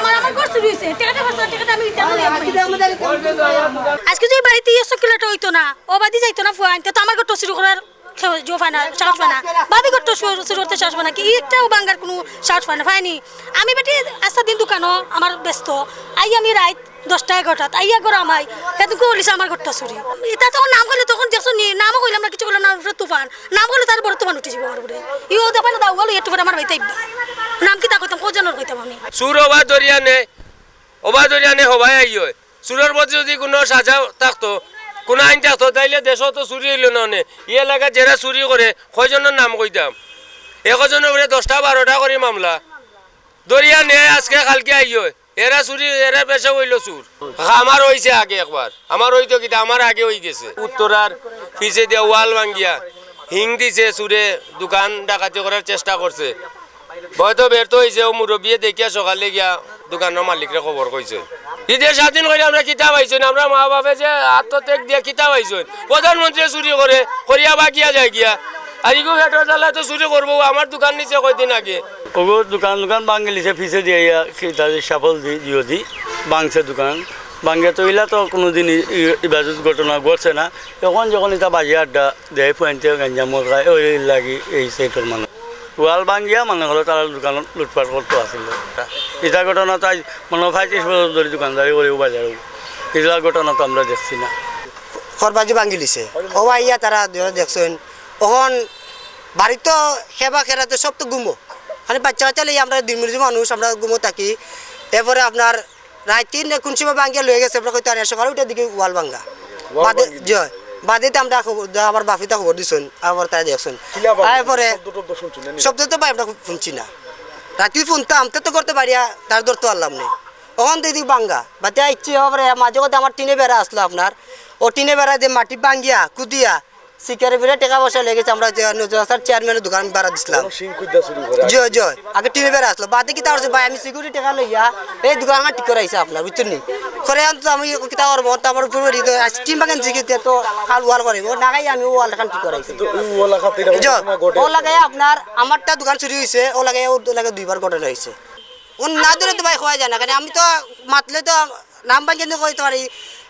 আমার আমার ঘর চুরি হয়েছে। টাকাটা ফাঁসা টাকাটা আমি আজকে যদি বাড়িতে ইয়ে চকলেট হইতো না ও বাদি যাইতো না ফুয়া আনতে তো আমার ঘরটা চুরি করার জো সাহস সাহস কি একটাও বাঙ্গার কোনো সাহস পায় না পায়নি আমি বেটি আস্তা দিন আমার ব্যস্ত। আই আমি রাত দশটা এগারোটাত আইয়া ঘর আমাই সেদিন কলিছে আমার ঘরটা চুরি? এটা তখন নাম করলে তখন দেখছ নি নামও কইলাম না কিছু করলাম না তুফান। নাম করলে তার বড় তুফান উঠে যাব আমার উপরে। ইও দেখো না দাও গেলো একটু আমার বাড়িতে আইবা। নাম কি তা কইতাম সুর ওবা দরিয়া নে ওবা দরিয়া নে হবাই আইয় সুরের প্রতি যদি কোনো সাজা থাকতো, কোনো আইন থাকতো, তাইলে দেশ তো চুরি হইল না ই এলাকা যারা চুরি করে কয়জনের নাম কইতাম একজনের উপরে দশটা বারোটা করে মামলা। দরিয়া নে আজকে কালকে আইয় এরা চুরি এরা পেশা হইল চুর আমার হইছে আগে একবার আমার হইতো কিতা আমার আগে হই গেছে। উত্তরার পিছে দিয়ে ওয়াল ভাঙ্গিয়া হিং দিছে চুরে দোকান ডাকাতি করার চেষ্টা করছে হয়তো ব্যর্থ হয়েছে ও মুরব্বীয়ে দেখিয়া সকালে গিয়া দোকানের মালিকরে খবর কইছে ঈদের স্বাধীন করে আমরা কিতাব আইছেন আমরা মা বাপে যে আত্মত্যাগ দিয়ে কিতাব আইছেন প্রধানমন্ত্রী চুরি করে করিয়া বাকিয়া যায় গিয়া আর ইগো ভেটর জ্বালা তো চুরি করব আমার দোকান নিচে কয়দিন আগে। ওগো দোকান দোকান ভাঙে লিছে ফিসে দিয়ে তাদের সাফল দি দিও দি, ভাঙছে দোকান। ভাঙে তো ইলা তো কোনো দিন ইবাজত ঘটনা ঘটছে না। এখন যখন এটা বাজি আড্ডা দেয় ফুয়াইতে গাঞ্জাম মরগায় ওই লাগি এই সাইটের মানুষ ওয়াল ভাঙিয়া মানে হলো তারা দোকানত লুটপাট করতে আসছিল এটা ঘটনা তো আজ মনে পঁয়ত্রিশ বছর ধরে দোকানদারি করেও বাজারও। এগুলা ঘটনা তো আমরা দেখছি না। খরবাজি ভাঙি লিছে হওয়া ইয়া তারা দেখছেন। তখন বাড়ির তো সেবা খেরাতে সব তো গুমো। মানে বাচ্চা বাচ্চা লই আমরা দুই মিনিট মানুষ আমরা গুমো থাকি। এরপরে আপনার রাইতি কোন সময় ভাঙ্গিয়া লয়ে গেছে আপনার কইতে আনে সকালে উঠে দিকে ওয়াল ভাঙ্গা জয়। বাদেতে আমরা খবর আমার বাফিটা খবর দিছেন আবার তারা দেখছেন। তারপরে শব্দ তো ভাই আমরা শুনছি না। রাত্রি শুনতাম তো তো করতে পারিয়া তার ধরতে পারলাম না। ওখান থেকে বাঙ্গা বাতে ইচ্ছে হবে মাঝে কথা আমার টিনে বেড়া আসলো আপনার। ও টিনে বেড়া দিয়ে মাটি ভাঙ্গিয়া কুদিয়া শিকারে বেড়ে টাকা পয়সা লেগেছে আমরা চেয়ারম্যানের দোকান ভাড়া দিছিলাম। জয় জয় আগে টিনে বেড়া আসলো। বাদে কি তার ভাই আমি সিকিউরিটি টাকা লইয়া এই দোকান আমার ঠিক করাইছে আপনার বুঝছেন নি? করে আনতো আমি কিতা করব? তারপর উপরে টিম বাগান শিখেছে তো খাল ওয়াল করে নাগাই আমি ওয়াল এখন ঠিক করাইছি। জয়, ও লাগে আপনার আমারটা দোকান চুরি হয়েছে ও লাগে ও লাগে দুইবার ঘটনা হয়েছে ও না ধরে তো ভাই খোয়া যায় না কারণ আমি তো মাতলে তো নাম বান কিন্তু কইতে পারি?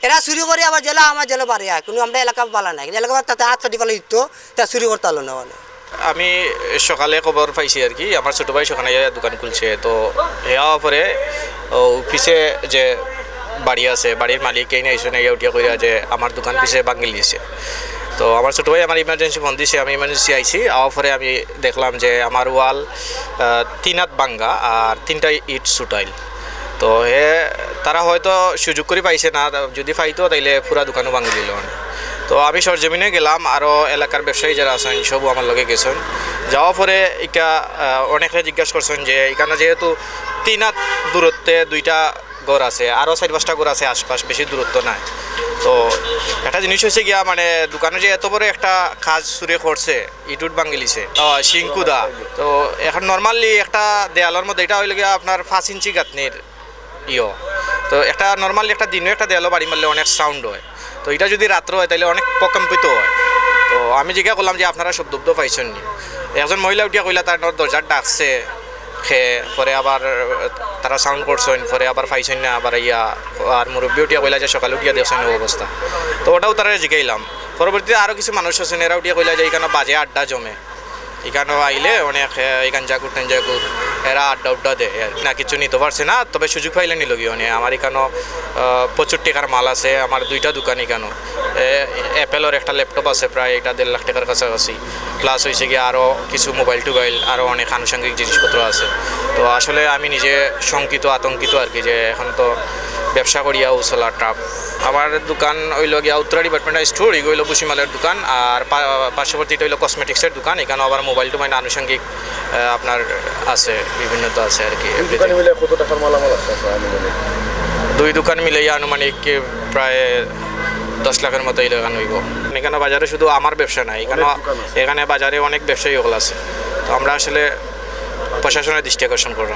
এরা চুরি করে আবার জেলা, আমার জেলা পারে কিন্তু আমরা এলাকা পালা নাই। এলাকা তাতে হাত কাটি পালা দিত তা চুরি করতে পারল না আমি সকালে খবর পাইছি আর কি, আমার ছোটো ভাই সেখানে দোকান খুলছে, তো হেয়া পরে পিছে যে বাড়ি আছে, বাড়ির মালিক এই নাই না উঠিয়া কইরা যে আমার দোকান পিছে বাঙ্গিল দিয়েছে তো আমার ছোটো ভাই আমার ইমার্জেন্সি ফোন দিছে, আমি ইমার্জেন্সি আইছি, আওয়ার পরে আমি দেখলাম যে আমার ওয়াল তিন হাত বাঙ্গা আর তিনটা ইট সুটাইল। তো হে তারা হয়তো সুযোগ করে পাইছে না, যদি পাইতো তাইলে পুরা দোকানও ভাঙি দিল তো আমি সরজমিনে গেলাম আরও এলাকার ব্যবসায়ী যারা আছেন, সবও আমার লগে গেছেন। যাওয়ার পরে এটা অনেকে জিজ্ঞাসা করছেন যে, এখানে যেহেতু তিন হাত দূরত্বে দুইটা ঘর আছে আরও চার পাঁচটা ঘর আছে আশপাশ, বেশি দূরত্ব নাই। তো একটা জিনিস হয়েছে গিয়া মানে দোকানে যে এত বড় একটা কাজ সুরে করছে ইটুট বাঙ্গিলিছে শিঙ্কুদা তো এখন নর্মালি একটা দেয়ালের মধ্যে, এটা হইলে গিয়া আপনার পাঁচ ইঞ্চি গাঁথনির ইয়। তো একটা নর্মালি একটা দিনে একটা দেয়ালো বাড়ি মারলে অনেক সাউন্ড হয়। তো এটা যদি রাত্র হয় তাহলে অনেক প্রকম্পিত হয়। তো আমি জিজ্ঞা করলাম যে আপনারা সব উব্দ পাইছেন নি? একজন মহিলা উঠিয়া কইলা, তার দরজার ডাকছে খেয়ে পরে আবার, তারা সাউন্ড করছেন, পরে আবার পাইছেন না, আবার ইয়া, আর মুরব্বী উঠিয়া কইলা যে সকালে উঠিয়া দেখছেন ও অবস্থা। তো ওটাও তারা জিগাইলাম। পরবর্তীতে আরও কিছু মানুষ আছেন এরা উঠিয়া কইলা যে এখানে বাজে আড্ডা জমে। এখানে আইলে অনেক এখান জাকুর টেন জাকুর এরা আড্ডা উড্ডা দেয় না, কিছু নিতে পারছে না, তবে সুযোগ পাইলে নিল গিয়ে আমার এখানেও প্রচুর টাকার মাল আছে, আমার দুইটা দোকান এখানেও। অ্যাপেলের একটা ল্যাপটপ আছে, প্রায় এটা দেড় লাখ টাকার কাছাকাছি। প্লাস হয়েছে গিয়ে আরও কিছু মোবাইল টোবাইল আরও অনেক আনুষঙ্গিক জিনিসপত্র আছে। তো আসলে আমি নিজে শঙ্কিত, আতঙ্কিত আর কি, যে এখন তো ব্যবসা করিয়া উচলা ট্রাপ আমার দোকান হইল গিয়া উত্তরা ডিপার্টমেন্টাল স্টোর এগুলো হইল বুসিমালের দোকান আর পার্শ্ববর্তীটা হইল কসমেটিক্সের দোকান এখানে আবার মোবাইল টোবাইল আনুষঙ্গিক আপনার আছে বিভিন্ন তো আছে আর কি কত টাকার মালামাল আছে দুই দোকান মিলাইয়া আনুমানিক প্রায় দশ লাখের মতো এই দোকান হইব। এখানে বাজারে শুধু আমার ব্যবসা নাই এখানে। এখানে বাজারে অনেক ব্যবসায়ী হল আছে। তো আমরা আসলে প্রশাসনের দৃষ্টি আকর্ষণ করলাম।